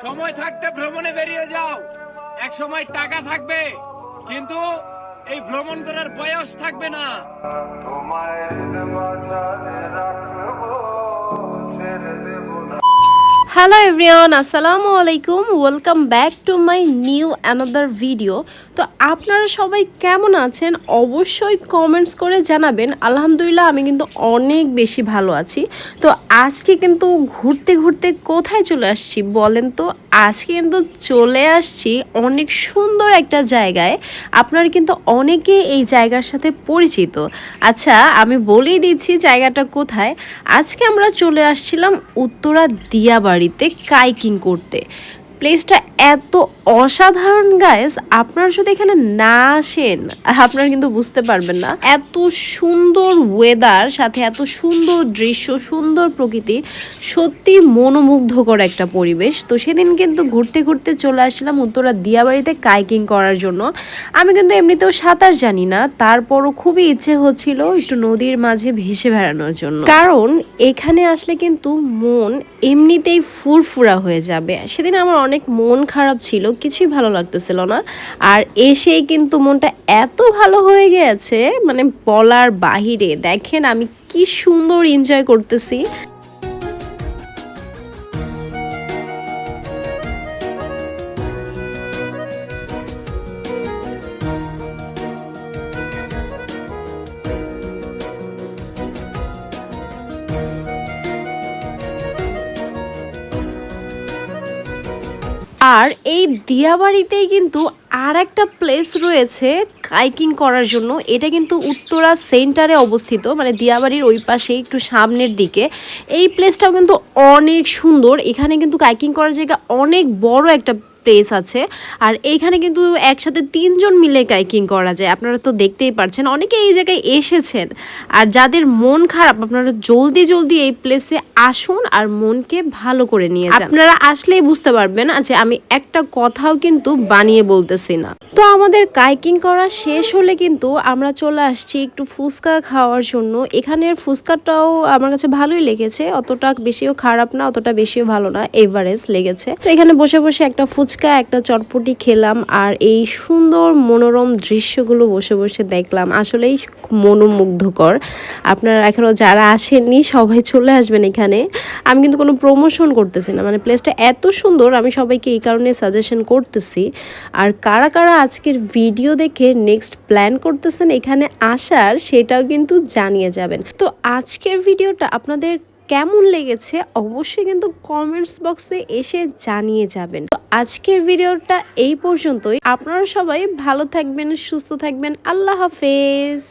সময় থাকতে ভ্রমণে বেরিয়ে যাও। এক সময় টাকা থাকবে, কিন্তু এই ভ্রমণ করার বয়স থাকবে না। তোমায় হ্যালো এভরিওয়ান আসসালামু আলাইকুম welcome back to my new another video তো আপনারা সবাই কেমন আছেন? অবশ্যই কমেন্টস করে জানাবেন। আলহামদুলিল্লাহ, আমি কিন্তু অনেক বেশি ভালো আছি। তো আজকে কিন্তু ঘুরতে ঘুরতে কোথায় চলে আসছি বলেন তো? আজকে কিন্তু চলে আসছি অনেক সুন্দর একটা জায়গায়। আপনারা কিন্তু অনেকে এই জায়গার সাথে পরিচিত। আচ্ছা আমি বলেই দিচ্ছি জায়গাটা কোথায়। আজকে আমরা চলে আসছিলাম উত্তরা দিয়াবাড়িতে কাইকিং করতে। প্লেসটা এত অসাধারণ গায়েস আপনারা যদি এখানে না আসেন, আপনারা কিন্তু বুঝতে পারবেন না। এত সুন্দর ওয়েদার সাথে এত সুন্দর দৃশ্য, সুন্দর প্রকৃতি, সত্যি মনোমুগ্ধকর একটা পরিবেশ। তো সেদিন কিন্তু ঘুরতে ঘুরতে চলে আসলাম উত্তরা দিয়াবাড়িতে কাইকিং করার জন্য। আমি কিন্তু এমনিতেও সাঁতার জানি না, তারপরও খুবই ইচ্ছে হচ্ছিল একটু নদীর মাঝে ভেসে বেড়ানোর জন্য। কারণ এখানে আসলে কিন্তু মন এমনিতেই ফুরফুরা হয়ে যাবে। সেদিন আমার অনেক মন খারাপ ছিল, কিছুই ভালো লাগতেছিল না। আর এসেই কিন্তু মনটা এত ভালো হয়ে গেছে মানে বলার বাহিরে। দেখেন আমি কি সুন্দর এনজয় করতেছি। আর এই দিয়াবাড়িতেই কিন্তু আর একটা প্লেস রয়েছে কাইকিং করার জন্য। এটা কিন্তু উত্তরা সেন্টারে অবস্থিত মানে দিয়াবাড়ির ওই পাশে একটু সামনের দিকে। এই প্লেসটাও কিন্তু অনেক সুন্দর। এখানে কিন্তু কাইকিং করার জায়গা অনেক বড় একটা প্লেস আছে। আর এইখানে কিন্তু একসাথে তিনজন মিলে কাইকিং করা যায়। আপনারা তো দেখতেই পারছেন, অনেকে এই জায়গায় এসেছেন। আর যাদের মন খারাপ, আপনারা জলদি জলদি এই প্লেসে আসুন আর মনকে ভালো করে নিয়ে যান। আপনারা আসলেই বুঝতে পারবেন আচ্ছা আমি একটা কথাও কিন্তু বানিয়ে বলতেছি না। তো আমাদের কাইকিং করা শেষ হলে কিন্তু আমরা চলে আসছি একটু ফুচকা খাওয়ার জন্য। এখানের ফুচকাটাও আমার কাছে ভালোই লেগেছে, অতটা বেশিও খারাপ না, অতটা বেশিও ভালো না এভারেজ লেগেছে। তো এখানে বসে বসে একটা ফুচকা একটা চটপটি খেলাম আর এই সুন্দর মনোরম দৃশ্যগুলো বসে বসে দেখলাম। আসলেই মনোমুগ্ধকর। আপনারা এখনও যারা আসেননি, সবাই চলে আসবেন এখানে। আমি কিন্তু কোনো প্রমোশন করতেছি না। মানে প্লেসটা এত সুন্দর, আমি সবাইকে এই কারণে সাজেশন করতেছি। আর কারা কারা আজকের ভিডিও দেখে নেক্সট প্ল্যান করতেছেন এখানে আসার, সেটাও কিন্তু জানিয়ে যাবেন। তো আজকের ভিডিওটা আপনাদের কেমন লেগেছে অবশ্যই কিন্তু কমেন্টস বক্সে এসে জানিয়ে যাবেন। তো আজকের ভিডিওটা এই পর্যন্তই। আপনারা সবাই ভালো থাকবেন, সুস্থ থাকবেন। আল্লাহ হাফেজ।